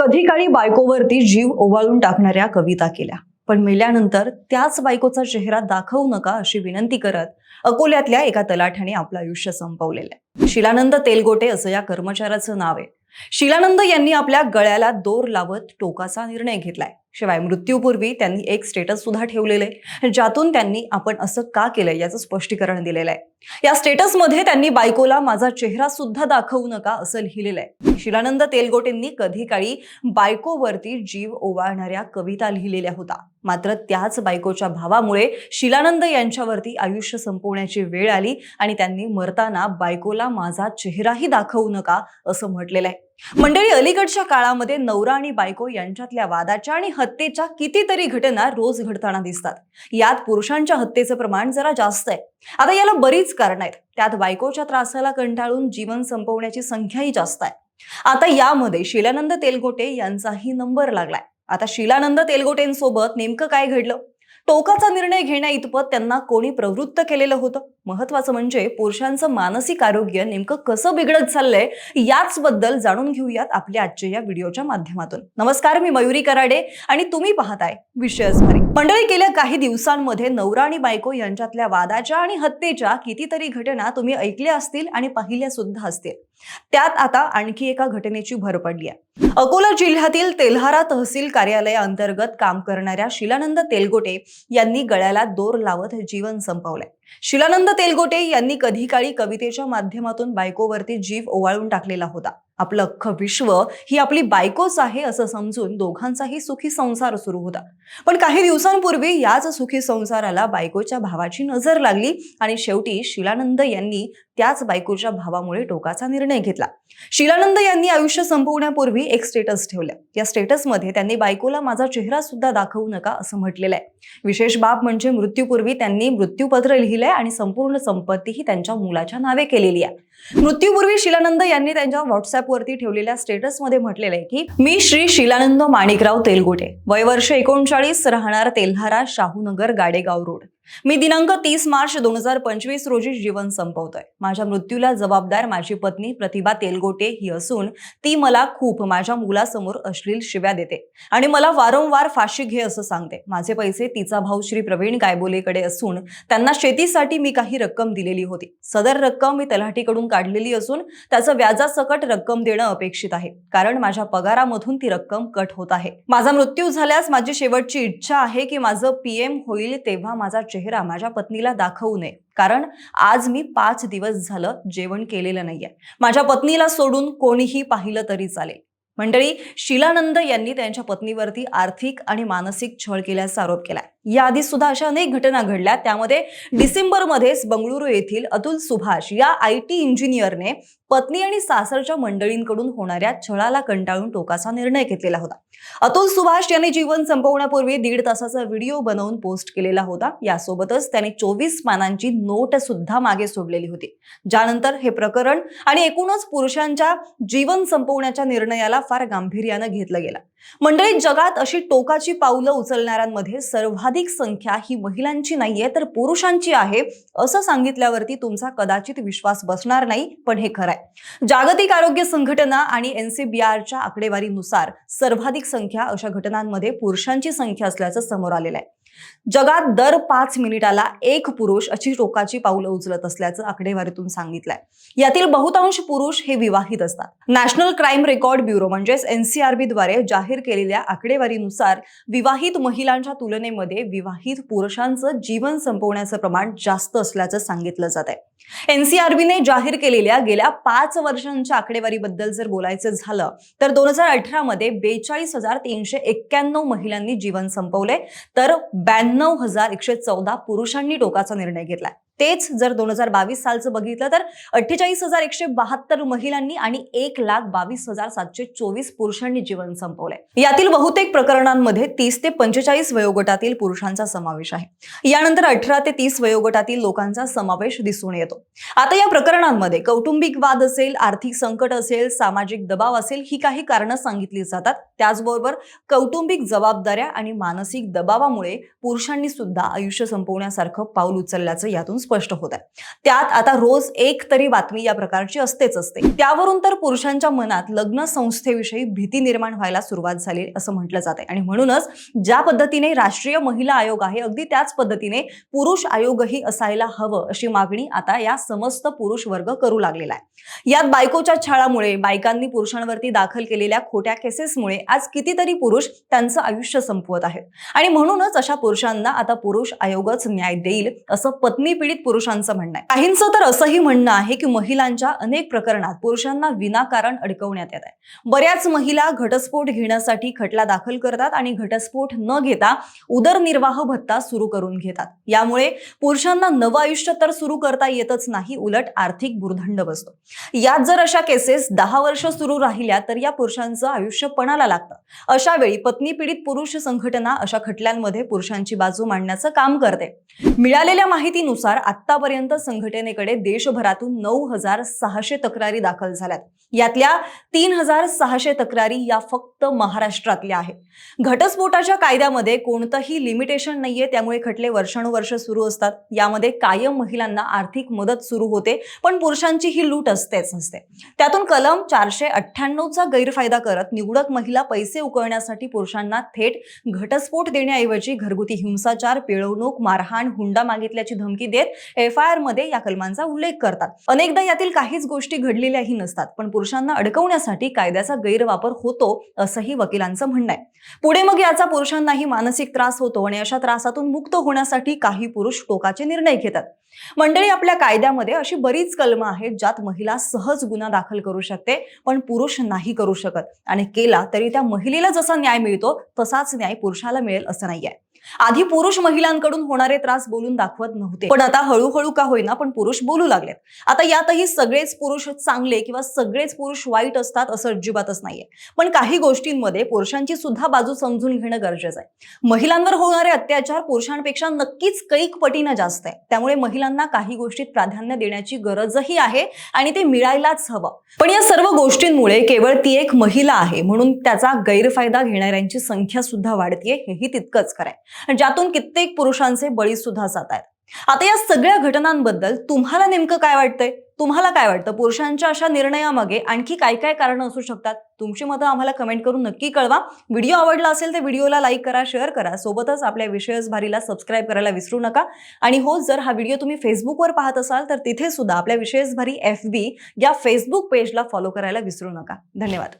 कधी काळी बायकोवरती जीव ओवाळून टाकणाऱ्या कविता केल्या. पण मेल्यानंतर त्याच बायकोचा चेहरा दाखवू नका अशी विनंती करत अकोल्यातल्या एका तलाठ्याने आपलं आयुष्य संपवलेलं आहे. शिलानंद तेलगोटे असं या कर्मचाऱ्याचं नाव आहे. शिलानंद यांनी आपल्या गळ्याला दोर लावत टोकाचा निर्णय घेतलाय. शिवाय मृत्यूपूर्वी त्यांनी एक स्टेटस सुद्धा ठेवलेले ज्यातून त्यांनी आपण असं का केलंय याचं स्पष्टीकरण दिलेलं आहे. या स्टेटसमध्ये त्यांनी बायकोला माझा चेहरा सुद्धा दाखवू नका असं लिहिलेलं आहे. शिलानंद तेलगोटेंनी कधी काळी बायकोवरती जीव ओवाळणाऱ्या कविता लिहिलेल्या होता. मात्र त्याच बायकोच्या भावामुळे शिलानंद यांच्यावरती आयुष्य संपवण्याची वेळ आली आणि त्यांनी मरताना बायकोला माझा चेहराही दाखवू नका असं म्हटलेलं आहे. मंडळी अलीकडच्या काळामध्ये नवरा आणि बायको यांच्यातल्या वादाच्या आणि हत्येच्या कितीतरी घटना रोज घडताना दिसतात. यात पुरुषांच्या हत्येचं प्रमाण जरा जास्त आहे. आता याला बरीच कारण आहेत. त्यात बायकोच्या त्रासाला कंटाळून जीवन संपवण्याची संख्याही जास्त आहे. आता यामध्ये शिलानंद तेलगोटे यांचाही नंबर लागलाय. आता शिलानंद तेलगोटेंसोबत नेमकं काय घडलं? टोकाचा निर्णय घेण्या इतपत त्यांना कोणी प्रवृत्त केलेलं होतं? महत्वाचं म्हणजे पुरुषांचं मानसिक आरोग्य नेमकं कसं बिघडत चाललंय? याच बद्दल जाणून घेऊयात आपल्या आजच्या या व्हिडिओच्या माध्यमातून. नमस्कार मी मयुरी कराडे आणि तुम्ही पाहताय विषयच भारी मंडळी गेल्या काही दिवसांमध्ये नवरा आणि बायको यांच्यातल्या वादाच्या आणि हत्येच्या कितीतरी घटना तुम्ही ऐकल्या असतील आणि पाहिल्या सुद्धा असतील. त्यात आता आणखी एका घटनेची भर पडली आहे. अकोला जिल्ह्यातील तेल्हारा तहसील कार्यालयाअंतर्गत काम करणाऱ्या शिलानंद तेलगोटे यांनी गळ्याला दोर लावत जीवन संपवलंय. शिलानंद तेलगोटे यांनी कधी काळी कवितेच्या माध्यमातून बायकोवरती जीव ओवाळून टाकलेला होता. आपलं अख्खं विश्व ही आपली बायकोच आहे असं समजून दोघांचाही सुखी संसार सुरू होता. पण काही दिवसांपूर्वी याच सुखी संसाराला बायकोच्या भावाची नजर लागली आणि शेवटी शिलानंद यांनी त्याच बायकोच्या भावामुळे टोकाचा निर्णय घेतला. शिलानंद यांनी आयुष्य संपवण्यापूर्वी एक स्टेटस ठेवलं. या स्टेटसमध्ये त्यांनी बायकोला माझा चेहरा सुद्धा दाखवू नका असं म्हटलेलं आहे. विशेष बाब म्हणजे मृत्यूपूर्वी त्यांनी मृत्यूपत्र लिहिलंय आणि संपूर्ण संपत्ती ही त्यांच्या मुलाच्या नावे केलेली आहे. मृत्यूपूर्वी शिलानंद यांनी त्यांच्या व्हॉट्सअपवरती ठेवलेल्या स्टेटसमध्ये म्हटलेलं आहे की मी श्री शिलानंद माणिकराव तेलगोटे. वय वर्ष एकोणचाळीस राहणार तेल्हारा शाहूनगर गाडेगाव रोड. मी दिनांक तीस मार्च दोन हजार पंचवीस रोजी जीवन संपवतोय. माझ्या मृत्यूला जबाबदार माझी पत्नी प्रतिभा तेलगोटे ही असून ती मला खूप माझ्या मुलासमोर अश्लील शिव्या देते आणि मला वारंवार फाशी घे असं सांगते. माझे पैसे तिचा भाऊ श्री प्रवीण गायबोलेकडे असून त्यांना शेतीसाठी मी काही रक्कम दिलेली होती. सदर रक्कम मी तलाठीकडून काढलेली असून त्याचं व्याजासकट रक्कम देणं अपेक्षित आहे. कारण माझ्या पगारामधून ती रक्कम कट होत आहे. माझा मृत्यू झाल्यास माझी शेवटची इच्छा आहे की माझं पीएम होईल तेव्हा माझा चेहरा माझ्या पत्नीला दाखवू नये. कारण आज मी पाच दिवस झालं जेवण केलेलं नाहीये. माझ्या पत्नीला सोडून कोणीही पाहिलं तरी चालेल. मंडळी शिलानंद यांनी त्यांच्या पत्नीवरती आर्थिक आणि मानसिक छळ केल्याचा आरोप केलाय. याआधी सुद्धा अशा अनेक घटना घडल्या. त्यामध्ये डिसेंबरमध्येच बंगळुरू येथील अतुल सुभाष या आय टी इंजिनियरने पत्नी आणि सासरच्या मंडळींकडून होणाऱ्या छळाला कंटाळून टोकाचा निर्णय घेतलेला होता. अतुल सुभाष यांनी जीवन संपवण्यापूर्वी दीड तासाचा व्हिडिओ बनवून पोस्ट केलेला होता. यासोबतच त्याने चोवीस पानांची नोट सुद्धा मागे सोडलेली होती. ज्यानंतर हे प्रकरण आणि एकूणच पुरुषांच्या जीवन संपवण्याच्या निर्णयाला फार गांभीर्यानं घेतलं गेलं. मंडळीत जगात अशी टोकाची पावलं उचलणाऱ्यांमध्ये सर्वाधिक संख्या ही महिलांची नाहीये तर पुरुषांची आहे असं सांगितल्यावरती तुमचा कदाचित विश्वास बसणार नाही पण हे खरं आहे जागतिक आरोग्य संघटना आणि एनसीबीआरच्या आकडेवारीनुसार सर्वाधिक संख्या अशा घटनांमध्ये पुरुषांची संख्या असल्याचं समोर आलेलं आहे जगात दर पाच मिनिटाला एक पुरुष अशी टोकाची पावलं उचलत असल्याचं आकडेवारीतून सांगितलंय. यातील बहुतांश पुरुष हे विवाहित असतात. नॅशनल क्राईम रेकॉर्ड ब्युरो म्हणजेच एनसीआरबी द्वारे जाहीर केलेल्या आकडेवारीनुसार विवाहित महिलांच्या तुलनेमध्ये विवाहित पुरुषांचं जीवन संपवण्याचं प्रमाण जास्त असल्याचं सांगितलं जात आहे एनसीआरबीने जाहीर केलेल्या गेल्या पाच वर्षांच्या आकडेवारीबद्दल जर बोलायचं झालं तर दोन हजार अठरा मध्ये बेचाळीस हजार तीनशे एक्क्याण्णव महिलांनी जीवन संपवले तर ब्याण्णव हजार एकशे चौदा पुरुषांनी टोकाचा निर्णय घेतलाय. तेच जर दोन हजार बावीस सालचं बघितलं तर अठ्ठेचाळीस हजार एकशे बहात्तर महिलांनी आणि एक लाख बावीस हजार सातशे चोवीस पुरुषांनी जीवन संपवलंय. यातील बहुतेक प्रकरणांमध्ये तीस ते पंचेचाळीस वयोगटातील पुरुषांचा समावेश आहे. यानंतर अठरा ते तीस वयोगटातील लोकांचा समावेश दिसून येतो. आता या प्रकरणांमध्ये कौटुंबिक वाद असेल आर्थिक संकट असेल सामाजिक दबाव असेल ही काही कारणं सांगितली जातात. त्याचबरोबर कौटुंबिक जबाबदाऱ्या आणि मानसिक दबावामुळे पुरुषांनी सुद्धा आयुष्य संपवण्यासारखं पाऊल उचलल्याचं यातून स्पष्ट होत आहे. त्यात आता रोज एक तरी बातमी या प्रकारची असतेच असते. त्यावरून तर पुरुषांच्या मनात लग्न संस्थेविषयी भीती निर्माण व्हायला सुरुवात झाली असं म्हटलं आहे आणि म्हणूनच ज्या पद्धतीने राष्ट्रीय महिला आयोग आहे अगदी त्याच पद्धतीने पुरुष आयोगही असायला हवं अशी मागणी आता या समस्त पुरुष वर्ग करू लागलेला आहे. यात बायकोच्या छळामुळे बायकांनी पुरुषांवरती दाखल केलेल्या खोट्या केसेसमुळे आज कितीतरी पुरुष त्यांचं आयुष्य संपवत आहेत. आणि म्हणूनच अशा पुरुषांना आता पुरुष आयोगच न्याय देईल असं पत्नी पीडित पुरुषांचं म्हणणं आहे. काहींचं तर असंही म्हणणं आहे की महिलांच्या अनेक प्रकरणात पुरुषांना विनाकारण अडकवण्यात येत आहे. बऱ्याच महिला घटस्फोट घेण्यासाठी खटला दाखल करतात आणि घटस्फोट न घेता उदरनिर्वाह भत्ता सुरू करून घेतात. यामुळे पुरुषांना नवं आयुष्य तर सुरू करता येतच नाही उलट आर्थिक भुर्दंड बसतो. यात जर अशा केसेस दहा वर्ष सुरू राहिल्या तर या पुरुषांचं आयुष्य पणाला लागतं. अशा वेळी पत्नी पीडित पुरुष संघटना अशा खटल्यांमध्ये पुरुषांची बाजू मांडण्याचं काम करते. मिळालेल्या माहितीनुसार आतापर्यंत संघटनेकडे देशभरातून नऊ हजार सहाशे तक्रारी दाखल झाल्यात. यातल्या तीन हजार सहाशे तक्रारी या फक्त महाराष्ट्रातल्या आहेत. घटस्फोटाच्या कायद्यामध्ये कोणतंही लिमिटेशन नाहीये त्यामुळे खटले वर्षानुवर्ष सुरू असतात. यामध्ये कायम महिलांना आर्थिक मदत सुरू होते पण पुरुषांची ही लूट असतेच असते. त्यातून कलम चारशे अठ्ठ्याण्णवचा गैरफायदा करत निवडक महिला पैसे उकळण्यासाठी पुरुषांना थेट घटस्फोट देण्याऐवजी घरगुती हिंसाचार पिळवणूक मारहाण हुंडा मागितल्याची धमकी देत एफ आय आरमध्ये या कलमांचा उल्लेख करतात. अनेकदा यातील काहीच गोष्टी घडलेल्याही नसतात पण पुरुषांना अडकवण्यासाठी कायद्याचा गैरवापर होतो असंही वकिलांचं म्हणणं आहे. पुढे मग याचा पुरुषांनाही मानसिक त्रास होतो आणि अशा त्रासातून मुक्त होण्यासाठी काही पुरुष टोकाचे निर्णय घेतात. मंडळी आपल्या कायद्यामध्ये अशी बरीच कलमं आहेत ज्यात महिला सहज गुन्हा दाखल करू शकते पण पुरुष नाही करू शकत. आणि केला तरी त्या महिलेला जसा न्याय मिळतो तसाच न्याय पुरुषाला मिळेल असं नाहीये. आधी पुरुष महिलांकडून होणारे त्रास बोलून दाखवत नव्हते. पण आता आता हळूहळू का होईना पण पुरुष बोलू लागलेत. आता यातही सगळेच पुरुष चांगले किंवा सगळेच पुरुष वाईट असतात असं अजिबातच नाहीये. पण काही गोष्टींमध्ये पुरुषांची सुद्धा बाजू समजून घेणं गरजेचं आहे. महिलांवर होणारे अत्याचार पुरुषांपेक्षा नक्कीच कैक पटीनं जास्त आहे. त्यामुळे महिलांना काही गोष्टीत प्राधान्य देण्याची गरजही आहे आणि ते मिळायलाच हवं. पण या सर्व गोष्टींमुळे केवळ ती एक महिला आहे म्हणून त्याचा गैरफायदा घेणाऱ्यांची संख्या सुद्धा वाढतीये हेही तितकंच खरंय ज्यातून कित्येक पुरुषांचे बळी सुद्धा जात आहेत. आता या सगळ्या घटनांबद्दल तुम्हाला नेमकं काय वाटतंय? तुम्हाला काय वाटतं? पुरुषांच्या अशा निर्णयामागे आणखी काय काय कारण असू शकतात? तुमची मतं आम्हाला कमेंट करून नक्की कळवा. व्हिडिओ आवडला असेल तर व्हिडिओला लाईक करा शेअर करा. सोबतच आपल्या विषयच भारीला सबस्क्राईब करायला विसरू नका. आणि हो जर हा व्हिडिओ तुम्ही फेसबुकवर पाहत असाल तर तिथे सुद्धा आपल्या विषयच भारी एफ बी या फेसबुक पेजला फॉलो करायला विसरू नका. धन्यवाद.